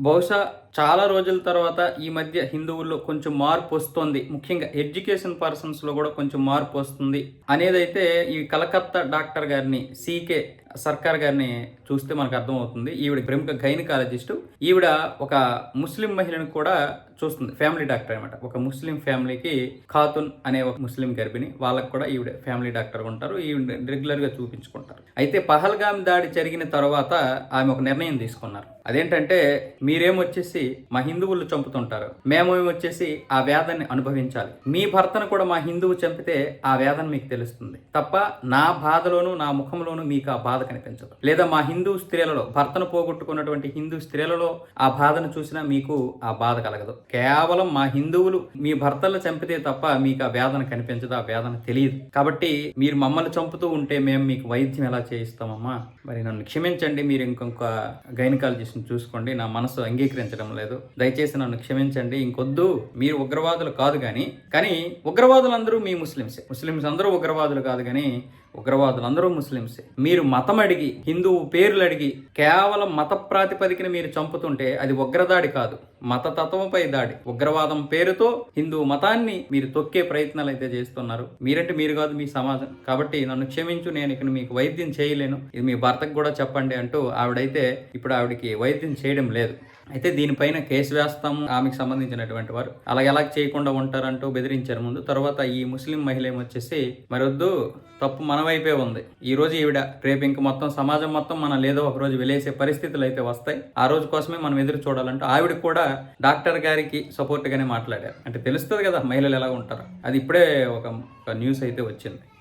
బహుశా చాలా రోజుల తర్వాత ఈ మధ్య హిందువుల్లో కొంచెం మార్పు వస్తుంది. ముఖ్యంగా ఎడ్యుకేషన్ పర్సన్స్లో కూడా కొంచెం మార్పు వస్తుంది. అనేదైతే ఈ కలకత్తా డాక్టర్ గారిని సీకే సర్కార్ గారిని చూస్తే మనకు అర్థమవుతుంది. ఈవిడ ప్రముఖ గైనకాలజిస్టు. ఈవిడ ఒక ముస్లిం మహిళను కూడా చూస్తుంది. ఫ్యామిలీ డాక్టర్ అనమాట ఒక ముస్లిం ఫ్యామిలీకి ఖాతున్ అనే ఒక ముస్లిం గర్భిణి. వాళ్ళకు కూడా ఈవిడ ఫ్యామిలీ డాక్టర్ ఉంటారు. ఈవిడ రెగ్యులర్గా చూపించుకుంటారు. అయితే పహల్గామ్ దాడి జరిగిన తర్వాత ఆమె ఒక నిర్ణయం తీసుకున్నారు. అదేంటంటే మీరేమొచ్చేసి మా హిందువులు చంపుతుంటారు. మేము వచ్చేసి ఆ వేదన్ని అనుభవించాలి. మీ భర్తను కూడా మా హిందువు చంపితే ఆ వేదన మీకు తెలుస్తుంది. తప్ప నా బాధలోను నా ముఖంలోను మీకు ఆ బాధ కనిపించదు. లేదా మా హిందూ స్త్రీలలో భర్తను పోగొట్టుకున్నటువంటి హిందూ స్త్రీలలో ఆ బాధను చూసినా మీకు ఆ బాధ కలగదు. కేవలం మా హిందువులు మీ భర్తలు చంపితే తప్ప మీకు ఆ వేదన కనిపించదు ఆ వేదన తెలియదు. కాబట్టి మీరు మమ్మల్ని చంపుతూ ఉంటే మేము మీకు వైద్యం ఎలా చేయిస్తామమ్మా? మరి నన్ను క్షమించండి మీరు ఇంకొక గైనకాలజిస్ట్ని చూసుకోండి. నా మనసు అంగీకరించడం లేదు. దయచేసి నన్ను క్షమించండి. ఇంకొద్దు మీరు ఉగ్రవాదులు కాదు కానీ కానీ ఉగ్రవాదులు అందరూ మీ ముస్లిమ్సే. ముస్లిమ్స్ అందరూ ఉగ్రవాదులు కాదు కానీ ఉగ్రవాదులు అందరూ ముస్లిమ్సే. మీరు మతం అడిగి హిందువు పేర్లు అడిగి కేవలం మత ప్రాతిపదికన మీరు చంపుతుంటే అది ఉగ్రదాడి కాదు. మత తత్వంపై దాడి. ఉగ్రవాదం పేరుతో హిందూ మతాన్ని మీరు తొక్కే ప్రయత్నాలు అయితే చేస్తున్నారు. మీరంటే మీరు కాదు మీ సమాజం. కాబట్టి నన్ను క్షమించు నేను ఇక్కడ మీకు వైద్యం చేయలేను. ఇది మీ భర్తకు కూడా చెప్పండి అంటూ ఆవిడైతే ఇప్పుడు ఆవిడకి వైద్యం చేయడం లేదు. అయితే దీని పైన కేసు వేస్తాము ఆమెకు సంబంధించినటువంటి వారు. అలా ఎలా చేయకుండా ఉంటారంటూ బెదిరించారు ముందు. తర్వాత ఈ ముస్లిం మహిళ ఏమొచ్చేసి మరొద్దు తప్పు మన వైపే ఉంది. ఈ రోజు ఈవిడ రేపు ఇంక మొత్తం సమాజం మొత్తం మనం లేదో ఒక రోజు వెలేసే పరిస్థితులు అయితే వస్తాయి. ఆ రోజు కోసమే మనం ఎదురు చూడాలంటే ఆవిడ కూడా డాక్టర్ గారికి సపోర్ట్ గానే మాట్లాడారు. అంటే తెలుస్తుంది కదా మహిళలు ఎలా ఉంటారు. అది ఇప్పుడే ఒక న్యూస్ అయితే వచ్చింది.